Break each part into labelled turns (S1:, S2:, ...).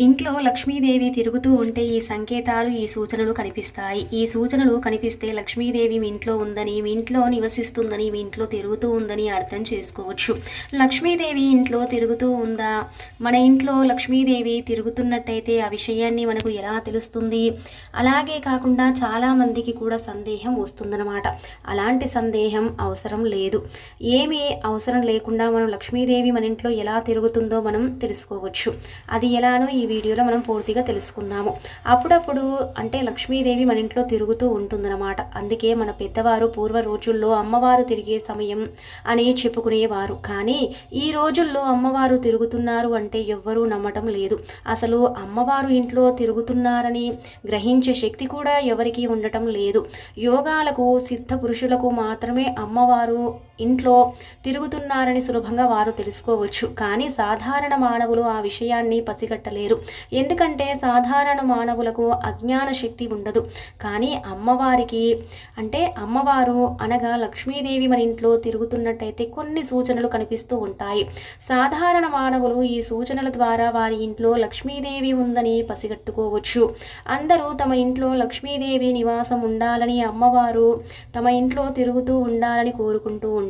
S1: ఇంట్లో లక్ష్మీదేవి తిరుగుతూ ఉంటే ఈ సంకేతాలు ఈ సూచనలు కనిపిస్తాయి. ఈ సూచనలు కనిపిస్తే లక్ష్మీదేవి మీ ఇంట్లో ఉందని మీ ఇంట్లో నివసిస్తుందని మీ ఇంట్లో తిరుగుతూ ఉందని అర్థం చేసుకోవచ్చు. లక్ష్మీదేవి ఇంట్లో తిరుగుతూ ఉందా? మన ఇంట్లో లక్ష్మీదేవి తిరుగుతున్నట్టయితే ఆ విషయాన్ని మనకు ఎలా తెలుస్తుంది? అలాగే కాకుండా చాలామందికి కూడా సందేహం వస్తుందన్నమాట. అలాంటి సందేహం అవసరం లేదు. ఏమీ అవసరం లేకుండా మనం లక్ష్మీదేవి మన ఇంట్లో ఎలా తిరుగుతుందో మనం తెలుసుకోవచ్చు. అది ఎలానో ఈ వీడియోలో మనం పూర్తిగా తెలుసుకుందాము. అప్పుడప్పుడు అంటే లక్ష్మీదేవి మన ఇంట్లో తిరుగుతూ ఉంటుందన్నమాట. అందుకే మన పెద్దవారు పూర్వ రోజుల్లో అమ్మవారు తిరిగే సమయం అని చెప్పుకునేవారు. కానీ ఈ రోజుల్లో అమ్మవారు తిరుగుతున్నారు అంటే ఎవ్వరూ నమ్మటం లేదు. అసలు అమ్మవారు ఇంట్లో తిరుగుతున్నారని గ్రహించే శక్తి కూడా ఎవరికీ ఉండటం లేదు. యోగాలకు సిద్ధ పురుషులకు మాత్రమే అమ్మవారు ఇంట్లో తిరుగుతున్నారని సులభంగా వారు తెలుసుకోవచ్చు. కానీ సాధారణ మానవులు ఆ విషయాన్ని పసిగట్టలేరు. ఎందుకంటే సాధారణ మానవులకు అజ్ఞాన శక్తి ఉండదు. కానీ అమ్మవారికి అంటే అమ్మవారు అనగా లక్ష్మీదేవి మన ఇంట్లో తిరుగుతున్నట్టయితే కొన్ని సూచనలు కనిపిస్తూ ఉంటాయి. సాధారణ మానవులు ఈ సూచనల ద్వారా వారి ఇంట్లో లక్ష్మీదేవి ఉందని పసిగట్టుకోవచ్చు. అందరూ తమ ఇంట్లో లక్ష్మీదేవి నివాసం ఉండాలని అమ్మవారు తమ ఇంట్లో తిరుగుతూ ఉండాలని కోరుకుంటూ ఉంటారు.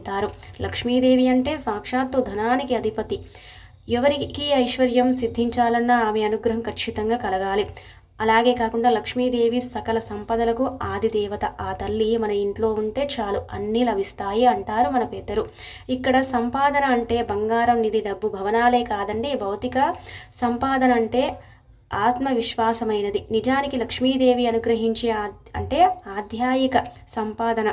S1: లక్ష్మీదేవి అంటే సాక్షాత్తు ధనానికి అధిపతి. ఎవరికి ఐశ్వర్యం సిద్ధించాలన్నా ఆమె అనుగ్రహం ఖచ్చితంగా కలగాలి. అలాగే కాకుండా లక్ష్మీదేవి సకల సంపదలకు ఆది దేవత. ఆ తల్లి మన ఇంట్లో ఉంటే చాలు అన్నీ లభిస్తాయి అంటారు మన పెద్దలు. ఇక్కడ సంపాదన అంటే బంగారం నిధి డబ్బు భవనాలే కాదండి భౌతిక సంపాదన అంటే ఆత్మవిశ్వాసమైనది. నిజానికి లక్ష్మీదేవి అనుగ్రహించే అంటే ఆధ్యాయిక సంపాదన.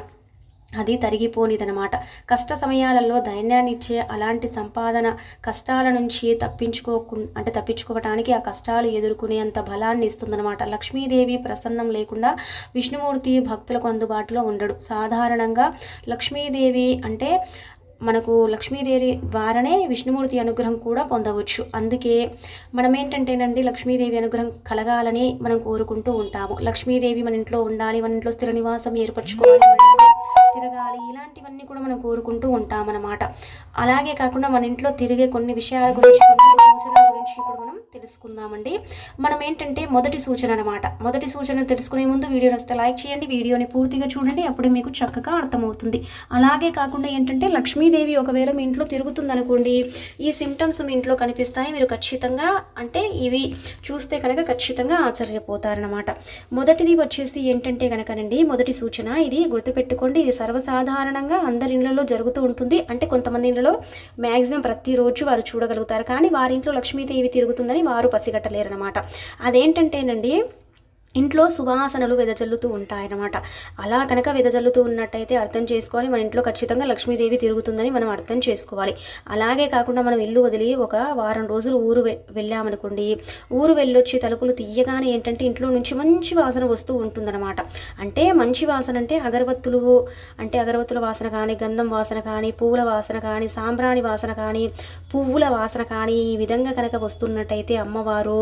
S1: అది తరిగిపోనిదనమాట. కష్ట సమయాలలో ధైర్యాన్ని ఇచ్చే అలాంటి సంపాదన కష్టాల నుంచి తప్పించుకోకు అంటే తప్పించుకోవటానికి ఆ కష్టాలు ఎదుర్కొనేంత బలాన్ని ఇస్తుందనమాట. లక్ష్మీదేవి ప్రసన్నం లేకుండా విష్ణుమూర్తి భక్తులకు అందుబాటులో ఉండడు. సాధారణంగా లక్ష్మీదేవి అంటే మనకు లక్ష్మీదేవి ద్వారానే విష్ణుమూర్తి అనుగ్రహం కూడా పొందవచ్చు. అందుకే మనం ఏంటంటేనండి లక్ష్మీదేవి అనుగ్రహం కలగాలని మనం కోరుకుంటూ ఉంటాము. లక్ష్మీదేవి మన ఇంట్లో ఉండాలి మన ఇంట్లో స్థిర నివాసం ఏర్పరచుకోవాలి తిరగాలి ఇలాంటివన్నీ కూడా మనం కోరుకుంటూ ఉంటామన్నమాట. అలాగే కాకుండా మన ఇంట్లో తిరిగే కొన్ని విషయాల గురించి కొన్ని సూచనల గురించి ఇప్పుడు మనం తెలుసుకుందామండి. మనం ఏంటంటే మొదటి సూచన అనమాట మొదటి సూచన తెలుసుకునే ముందు వీడియో వస్తే లైక్ చేయండి వీడియోని పూర్తిగా చూడండి అప్పుడు మీకు చక్కగా అర్థమవుతుంది. అలాగే కాకుండా ఏంటంటే లక్ష్మీదేవి ఒకవేళ మీ ఇంట్లో తిరుగుతుందనుకోండి ఈ సిమ్టమ్స్ మీ ఇంట్లో కనిపిస్తాయి మీరు ఖచ్చితంగా అంటే ఇవి చూస్తే కనుక ఖచ్చితంగా ఆశ్చర్యపోతారనమాట మొదటిది వచ్చేసి ఏంటంటే కనుకనండి మొదటి సూచన ఇది గుర్తుపెట్టుకోండి ఇది సర్వసాధారణంగా అందరి ఇళ్ళలో జరుగుతూ ఉంటుంది. అంటే కొంతమంది ఇళ్ళలో మ్యాక్సిమం ప్రతిరోజు వారు చూడగలుగుతారు. కానీ వారి ఇంట్లో ఇవి తిరుగుతుందని వారు పసిగట్టలేరనమాట అదేంటంటేనండి ఇంట్లో సువాసనలు వెదజల్లుతూ ఉంటాయన్నమాట. అలా కనుక వెదజల్లుతూ ఉన్నట్టయితే అర్థం చేసుకోవాలి. మన ఇంట్లో ఖచ్చితంగా లక్ష్మీదేవి తిరుగుతుందని మనం అర్థం చేసుకోవాలి. అలాగే కాకుండా మనం ఇల్లు వదిలి ఒక వారం రోజులు ఊరు వెళ్ళామనుకోండి ఊరు వెళ్ళొచ్చి తలుపులు తీయగానే ఏంటంటే ఇంట్లో నుంచి మంచి వాసన వస్తూ ఉంటుందన్నమాట. అంటే మంచి వాసన అంటే అగరబత్తులు అంటే అగరబత్తుల వాసన కానీ గంధం వాసన కానీ పువ్వుల వాసన కానీ సాంబ్రాణి వాసన కానీ పువ్వుల వాసన కానీ ఈ విధంగా కనుక వస్తున్నట్టయితే అమ్మవారు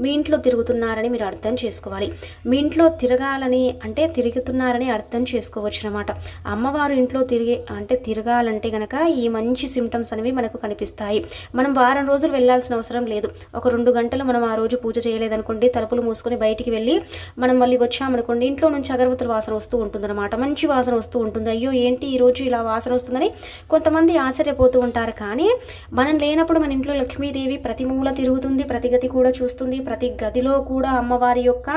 S1: మీ ఇంట్లో తిరుగుతున్నారని మీరు అర్థం చేసుకోవాలి. మీ ఇంట్లో తిరగాలని అంటే తిరుగుతున్నారని అర్థం చేసుకోవచ్చు అనమాట అమ్మవారు ఇంట్లో తిరిగి అంటే తిరగాలంటే కనుక ఈ మంచి సిమ్టమ్స్ అనేవి మనకు కనిపిస్తాయి. మనం వారం రోజులు వెళ్ళాల్సిన అవసరం లేదు. ఒక రెండు గంటలు మనం ఆ రోజు పూజ చేయలేదనుకోండి తలుపులు మూసుకొని బయటికి వెళ్ళి మనం మళ్ళీ వచ్చామనుకోండి ఇంట్లో నుంచి అగరబత్తుల వాసన వస్తూ ఉంటుందన్నమాట. మంచి వాసన వస్తూ ఉంటుంది. అయ్యో ఏంటి ఈ రోజు ఇలా వాసన వస్తుందని కొంతమంది ఆశ్చర్యపోతూ ఉంటారు. కానీ మనం లేనప్పుడు మన ఇంట్లో లక్ష్మీదేవి ప్రతి మూల తిరుగుతుంది ప్రతి గది కూడా చూస్తుంది. ప్రతి గదిలో కూడా అమ్మవారి యొక్క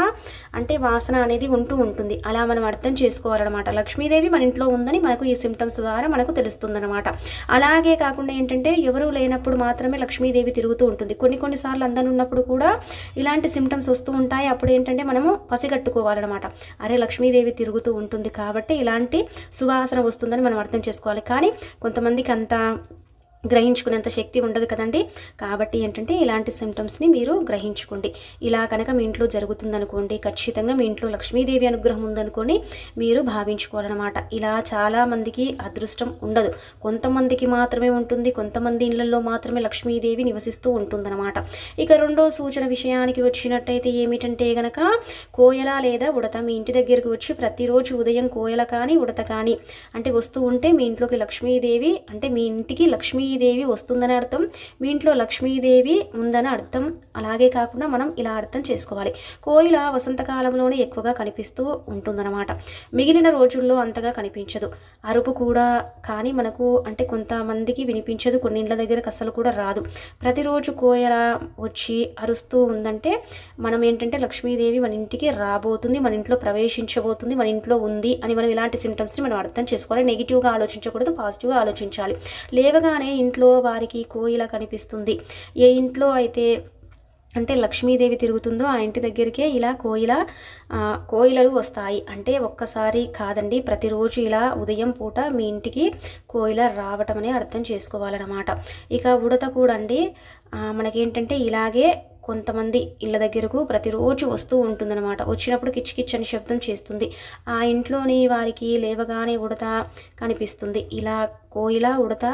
S1: అంటే వాసన అనేది ఉంటూ ఉంటుంది. అలా మనం అర్థం చేసుకోవాలన్నమాట. లక్ష్మీదేవి మన ఇంట్లో ఉందని మనకు ఈ సిమ్టమ్స్ ద్వారా మనకు తెలుస్తుందన్నమాట. అలాగే కాకుండా ఏంటంటే ఎవరు లేనప్పుడు మాత్రమే లక్ష్మీదేవి తిరుగుతూ ఉంటుంది. కొన్ని కొన్నిసార్లు అందరు ఉన్నప్పుడు కూడా ఇలాంటి సిమ్టమ్స్ వస్తూ ఉంటాయి. అప్పుడు ఏంటంటే మనము పసిగట్టుకోవాలన్నమాట. అరే లక్ష్మీదేవి తిరుగుతూ ఉంటుంది కాబట్టి ఇలాంటి సువాసన వస్తుందని మనం అర్థం చేసుకోవాలి. కానీ కొంతమందికి అంత గ్రహించుకునేంత శక్తి ఉండదు కదండి. కాబట్టి ఏంటంటే ఇలాంటి సిమ్టమ్స్ని మీరు గ్రహించుకోండి. ఇలా కనుక మీ ఇంట్లో జరుగుతుందనుకోండి ఖచ్చితంగా మీ ఇంట్లో లక్ష్మీదేవి అనుగ్రహం ఉందనుకోండి మీరు భావించుకోవాలన్నమాట. ఇలా చాలామందికి అదృష్టం ఉండదు. కొంతమందికి మాత్రమే ఉంటుంది కొంతమంది ఇళ్ళలో మాత్రమే లక్ష్మీదేవి నివసిస్తూ ఉంటుందన్నమాట. ఇక రెండో సూచన విషయానికి వచ్చినట్టయితే ఏమిటంటే గనక కోయల లేదా ఉడత మీ ఇంటి దగ్గరికి వచ్చి ప్రతిరోజు ఉదయం కోయల కానీ ఉడత కానీ అంటే వస్తూ ఉంటే మీ ఇంట్లోకి లక్ష్మీదేవి అంటే మీ ఇంటికి లక్ష్మీ లక్ష్మీదేవి వస్తుందని అర్థం. మీ ఇంట్లో లక్ష్మీదేవి ఉందని అర్థం. అలాగే కాకుండా మనం ఇలా అర్థం చేసుకోవాలి. కోయిల వసంతకాలంలోనే ఎక్కువగా కనిపిస్తూ ఉంటుందన్నమాట. మిగిలిన రోజుల్లో అంతగా కనిపించదు. అరుపు కూడా కానీ మనకు అంటే కొంతమందికి వినిపించదు. కొన్ని ఇండ్ల దగ్గరకు అసలు కూడా రాదు. ప్రతిరోజు కోయల వచ్చి అరుస్తూ ఉందంటే మనం ఏంటంటే లక్ష్మీదేవి మన ఇంటికి రాబోతుంది మన ఇంట్లో ప్రవేశించబోతుంది మన ఇంట్లో ఉంది అని మనం ఇలాంటి సిమ్టమ్స్ని మనం అర్థం చేసుకోవాలి. నెగిటివ్గా ఆలోచించకూడదు పాజిటివ్గా ఆలోచించాలి. లేవగానే ఇంట్లో వారికి కోయిల కనిపిస్తుంది. ఏ ఇంట్లో అయితే అంటే లక్ష్మీదేవి తిరుగుతుందో ఆ ఇంటి దగ్గరికే ఇలా కోయిల కోయిలలు వస్తాయి. అంటే ఒక్కసారి కాదండి ప్రతిరోజు ఇలా ఉదయం పూట మీ ఇంటికి కోయిల రావటం అని అర్థం చేసుకోవాలన్నమాట. ఇక ఉడత కూడా అండి మనకేంటంటే ఇలాగే కొంతమంది ఇళ్ళ దగ్గరకు ప్రతిరోజు వస్తూ ఉంటుందన్నమాట. వచ్చినప్పుడు కిచ్ అని శబ్దం చేస్తుంది. ఆ ఇంట్లోని వారికి లేవగానే ఉడత కనిపిస్తుంది. ఇలా కోయిల ఉడత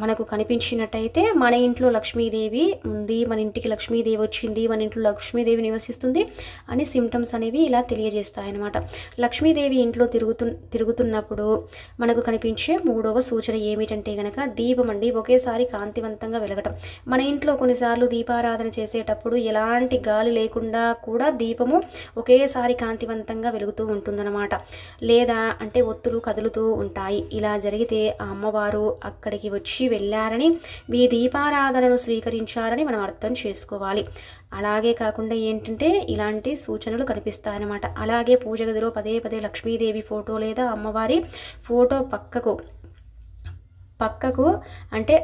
S1: మనకు కనిపించినట్టయితే మన ఇంట్లో లక్ష్మీదేవి ఉంది మన ఇంటికి లక్ష్మీదేవి వచ్చింది మన ఇంట్లో లక్ష్మీదేవి నివసిస్తుంది అని సిమ్టమ్స్ అనేవి ఇలా తెలియజేస్తాయన్నమాట. లక్ష్మీదేవి ఇంట్లో తిరుగుతు తిరుగుతున్నప్పుడు మనకు కనిపించే మూడవ సూచన ఏమిటంటే గనక దీపం అండి. ఒకేసారి కాంతివంతంగా వెలగటం. మన ఇంట్లో కొన్నిసార్లు దీపారాధన చేసేటప్పుడు ఎలాంటి గాలి లేకుండా కూడా దీపము ఒకేసారి కాంతివంతంగా వెలుగుతూ ఉంటుందన్నమాట. లేదా అంటే ఒత్తులు కదులుతూ ఉంటాయి. ఇలా జరిగితే ఆ అమ్మవారు అక్కడికి వచ్చి వెళ్ళారని మీ దీపారాధనను స్వీకరించారని మనం అర్థం చేసుకోవాలి. అలాగే కాకుండా ఏంటంటే ఇలాంటి సూచనలు కనిపిస్తాయన్నమాట. అలాగే పూజ గదిలో పదే పదే లక్ష్మీదేవి ఫోటో లేదా అమ్మవారి ఫోటో పక్కకు పక్కకు అంటే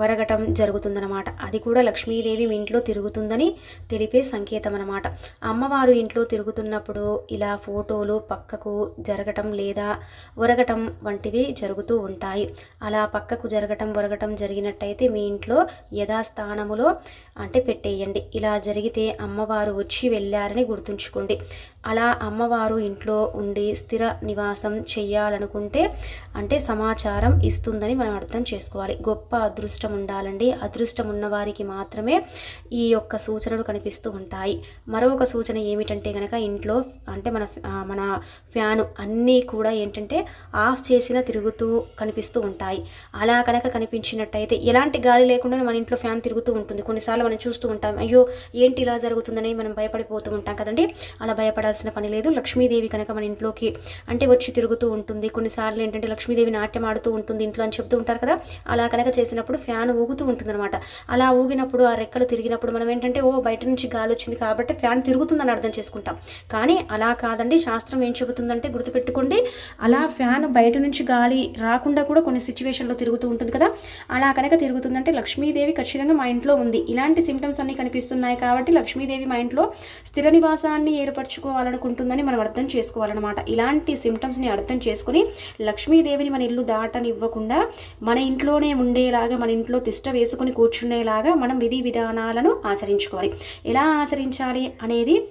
S1: వరగటం జరుగుతుందన్నమాట. అది కూడా లక్ష్మీదేవి మీ ఇంట్లో తిరుగుతుందని తెలిపే సంకేతం అన్నమాట అమ్మవారు ఇంట్లో తిరుగుతున్నప్పుడు ఇలా ఫోటోలు పక్కకు జరగటం లేదా ఒరగటం వంటివి జరుగుతూ ఉంటాయి. అలా పక్కకు జరగటం ఒరగటం జరిగినట్టయితే మీ ఇంట్లో యథాస్థానములో అంటే పెట్టేయండి. ఇలా జరిగితే అమ్మవారు వచ్చి వెళ్ళారని గుర్తుంచుకోండి. అలా అమ్మవారు ఇంట్లో ఉండి స్థిర నివాసం చేయాలనుకుంటే అంటే సమాచారం ఇస్తుందని మనం అర్థం చేసుకోవాలి. గొప్ప అదృష్టం ఉండాలండి అదృష్టం ఉన్నవారికి మాత్రమే ఈ యొక్క సూచనలు కనిపిస్తూ ఉంటాయి. మరొక సూచన ఏమిటంటే కనుక ఇంట్లో అంటే మన మన ఫ్యాను అన్నీ కూడా ఏంటంటే ఆఫ్ చేసిన తిరుగుతూ కనిపిస్తూ ఉంటాయి. అలా కనుక కనిపించినట్టయితే ఎలాంటి గాలి లేకుండా మన ఇంట్లో ఫ్యాన్ తిరుగుతూ ఉంటుంది. కొన్నిసార్లు మనం చూస్తూ ఉంటాం అయ్యో ఏంటి ఇలా జరుగుతుందని మనం భయపడిపోతూ ఉంటాం కదండి. అలా భయపడాల్సిన పని లేదు. లక్ష్మీదేవి కనుక మన ఇంట్లోకి అంటే వచ్చి తిరుగుతూ ఉంటుంది. కొన్నిసార్లు ఏంటంటే లక్ష్మీదేవి నాట్యం ఆడుతూ ఉంటుంది. ఇంట్లో అని చెప్తూ ఉంటారు కదా. అలా కనుక చేసినప్పుడు ఫ్యాన్ ఊగుతూ ఉంటుందన్నమాట. అలా ఊగినప్పుడు ఆ రెక్కలు తిరిగినప్పుడు మనం ఏంటంటే ఓ బయట నుంచి గాలి వచ్చింది కాబట్టి ఫ్యాన్ తిరుగుతుందని అర్థం చేసుకుంటాం. కానీ అలా కాదండి. శాస్త్రం ఏం చెబుతుందంటే గుర్తుపెట్టుకోండి. అలా ఫ్యాన్ బయట నుంచి గాలి రాకుండా కూడా కొన్ని సిచ్యువేషన్లో తిరుగుతూ ఉంటుంది కదా. అలా కనుక తిరుగుతుందంటే లక్ష్మీదేవి ఖచ్చితంగా మా ఇంట్లో ఉంది. ఇలాంటి సిమ్టమ్స్ అన్నీ కనిపిస్తున్నాయి కాబట్టి లక్ష్మీదేవి మా ఇంట్లో స్థిర నివాసాన్ని ఏర్పరచుకోవాలనుకుంటుందని మనం అర్థం చేసుకోవాలన్నమాట. ఇలాంటి సిమ్టమ్స్ని అర్థం చేసుకుని లక్ష్మీదేవిని మన ఇల్లు దాటనివ్వకుండా మన ఇంట్లోనే ఉండేలాగా మన ఇంట్లో తిష్ట వేసుకుని కూర్చునేలాగా మనం విధి విధానాలను ఆచరించుకోవాలి. ఎలా ఆచరించాలి అనేది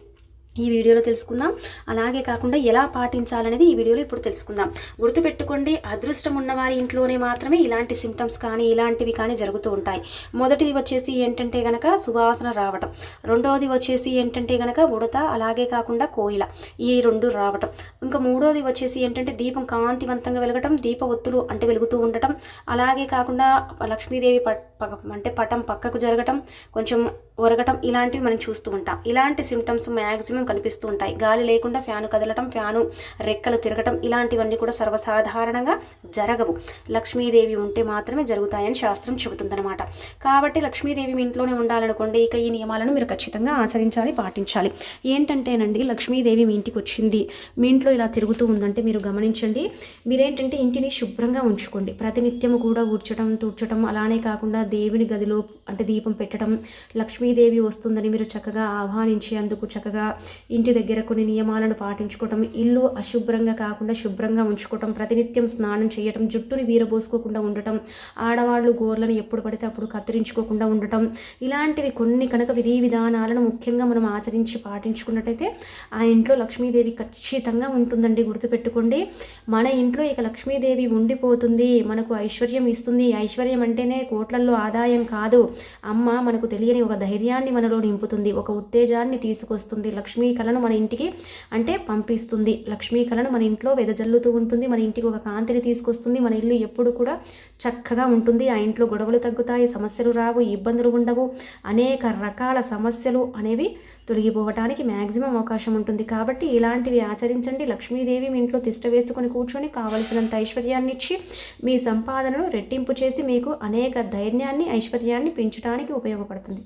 S1: ఈ వీడియోలో తెలుసుకుందాం. అలాగే కాకుండా ఎలా పాటించాలనేది ఈ వీడియోలో ఇప్పుడు తెలుసుకుందాం. గుర్తుపెట్టుకోండి అదృష్టం ఉన్నవారి ఇంట్లోనే మాత్రమే ఇలాంటి సిమ్టమ్స్ కానీ ఇలాంటివి కానీ జరుగుతూ ఉంటాయి. మొదటిది వచ్చేసి ఏంటంటే గనక సువాసన రావటం. రెండవది వచ్చేసి ఏంటంటే గనక ఉడత అలాగే కాకుండా కోయిల. ఈ రెండు రావటం. ఇంకా మూడోది వచ్చేసి ఏంటంటే దీపం కాంతివంతంగా వెలగటం దీప ఒత్తులు అంటే వెలుగుతూ ఉండటం. అలాగే కాకుండా లక్ష్మీదేవి పట్ ప- అంటే పటం పక్కకు జరగటం. కొంచెం ఒరగటం ఇలాంటివి మనం చూస్తూ ఉంటాం. ఇలాంటి సిమ్టమ్స్ మ్యాక్సిమం కనిపిస్తూ ఉంటాయి. గాలి లేకుండా ఫ్యాను కదలటం ఫ్యాను రెక్కలు తిరగటం ఇలాంటివన్నీ కూడా సర్వసాధారణంగా జరగవు. లక్ష్మీదేవి ఉంటే మాత్రమే జరుగుతాయని శాస్త్రం చెబుతుందన్నమాట. కాబట్టి లక్ష్మీదేవి మీ ఇంట్లోనే ఉండాలనుకోండి ఇక ఈ నియమాలను మీరు ఖచ్చితంగా ఆచరించాలి పాటించాలి. ఏంటంటేనండి లక్ష్మీదేవి మీ ఇంటికి వచ్చింది మీ ఇంట్లో ఇలా తిరుగుతూ ఉందంటే మీరు గమనించండి. మీరేంటంటే ఇంటిని శుభ్రంగా ఉంచుకోండి. ప్రతినిత్యము కూడా ఊడ్చడం తూడ్చడం అలానే కాకుండా దేవుని గదిలో అంటే దీపం పెట్టడం లక్ష్మీదేవి వస్తుందని మీరు చక్కగా ఆహ్వానించేందుకు చక్కగా ఇంటి దగ్గర కొన్ని నియమాలను పాటించుకోవటం ఇల్లు అశుభ్రంగా కాకుండా శుభ్రంగా ఉంచుకోవటం ప్రతినిత్యం స్నానం చేయటం జుట్టుని వీరబోసుకోకుండా ఉండటం ఆడవాళ్ళు గోర్లను ఎప్పుడు పడితే అప్పుడు కత్తిరించుకోకుండా ఉండటం ఇలాంటివి కొన్ని కనుక విధి విధానాలను ముఖ్యంగా మనం ఆచరించి పాటించుకున్నట్టయితే ఆ ఇంట్లో లక్ష్మీదేవి ఖచ్చితంగా ఉంటుందండి గుర్తుపెట్టుకోండి. మన ఇంట్లో ఇక లక్ష్మీదేవి ఉండిపోతుంది మనకు ఐశ్వర్యం ఇస్తుంది. ఐశ్వర్యం అంటేనే కోట్లల్లో ఆదాయం కాదు. అమ్మ మనకు తెలియని ఒక ధైర్యం ధైర్యాన్ని మనలో నింపుతుంది ఒక ఉత్తేజాన్ని తీసుకొస్తుంది. లక్ష్మీ కళను మన ఇంటికి అంటే పంపిస్తుంది. లక్ష్మీ కళను మన ఇంట్లో వెదజల్లుతూ ఉంటుంది. మన ఇంటికి ఒక కాంతిని తీసుకొస్తుంది. మన ఇల్లు ఎప్పుడు కూడా చక్కగా ఉంటుంది. ఆ ఇంట్లో గొడవలు తగ్గుతాయి సమస్యలు రావు ఇబ్బందులు ఉండవు. అనేక రకాల సమస్యలు అనేవి తొలగిపోవటానికి మ్యాక్సిమం అవకాశం ఉంటుంది. కాబట్టి ఇలాంటివి ఆచరించండి. లక్ష్మీదేవి మీ ఇంట్లో తిష్ట వేసుకొని కూర్చొని కావలసినంత ఐశ్వర్యాన్ని ఇచ్చి మీ సంపాదనను రెట్టింపు చేసి మీకు అనేక ధైర్యాన్ని ఐశ్వర్యాన్ని పెంచడానికి ఉపయోగపడుతుంది.